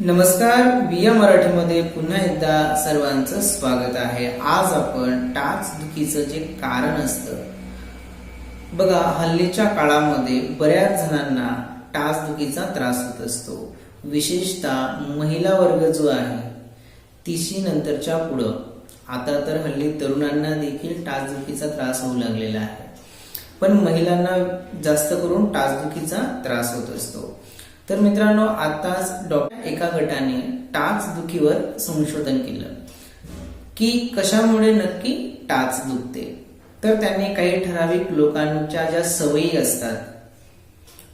नमस्कार विया मराठीमध्ये पुन्हा एकदा सर्वांचं स्वागत आहे. आज आपण टाच दुखीचं जे कारण असतं बघा हल्लीच्या काळामध्ये बऱ्याच जणांना टाच दुखीचा त्रास होत असतो. विशेषतः महिला वर्ग जो आहे तिशी नंतरच्या पुढं. आता तर हल्ली तरुणांना देखील टाचदुखीचा त्रास होऊ लागलेला आहे. पण महिलांना जास्त करून टाचदुखीचा त्रास होत असतो. तर मित्रांनो आताच डॉक्टर एका गटाने टाच दुखीवर संशोधन केलं की कशामुळे नक्की टाच दुखते. तर त्यांनी काही ठराविक लोकांच्या ज्या सवयी असतात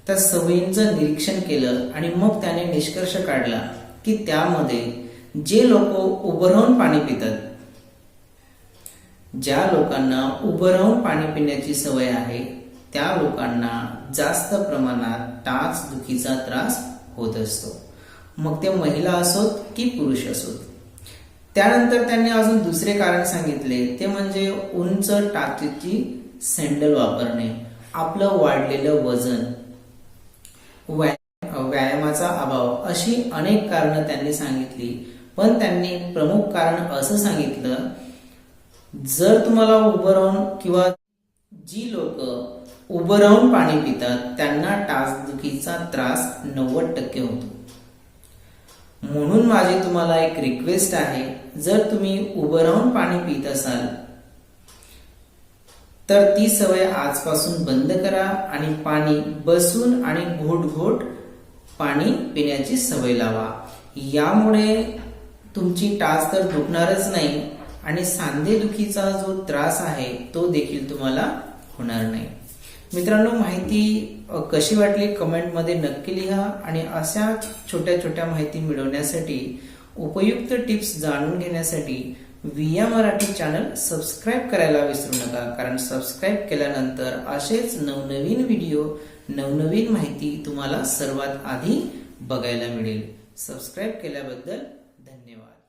त्या सवयींचं निरीक्षण केलं आणि मग त्याने निष्कर्ष काढला की त्यामध्ये जे लोक उभं राहून पाणी पितात ज्या लोकांना उभं राहून पाणी पिण्याची सवय आहे त्या लोकांना जास्त प्रमाणात टाच दुखीचा त्रास होत असतो. मग ते महिला असोत की पुरुष असोत? त्यानंतर त्यांनी अजून दुसरे कारण सांगितले. ते म्हणजे उंच टाचेची सँडल वापरणे. आपलं वाढलेलं वजन व्यायामाचा अभाव अशी अनेक कारणं त्यांनी सांगितली. पण त्यांनी प्रमुख कारण असं सांगितलं जर तुम्हाला उभं राहून किंवा जी लोक उभं राहून पाणी पितात त्यांना टाचदुखीचा त्रास नव्वद टक्के होतो. म्हणून माझी तुम्हाला एक रिक्वेस्ट आहे जर तुम्ही उभं राहून पाणी पित असाल तर ती सवय आजपासून बंद करा आणि पाणी बसून आणि घोट घोट पाणी पिण्याची सवय लावा. यामुळे तुमची टाच तर दुखणारच नाही आणि सांधेदुखीचा जो त्रास आहे तो देखील तुम्हाला होणार नाही. मित्रांनो माहिती कशी वाटली कमेंटमध्ये नक्की लिहा आणि अशा छोट्या छोट्या माहिती मिळवण्यासाठी उपयुक्त टिप्स जाणून घेण्यासाठी विया मराठी चॅनल सबस्क्राईब करायला विसरू नका. कारण सबस्क्राईब केल्यानंतर असेच नवनवीन व्हिडिओ नवनवीन माहिती तुम्हाला सर्वात आधी बघायला मिळेल. सबस्क्राईब केल्याबद्दल धन्यवाद.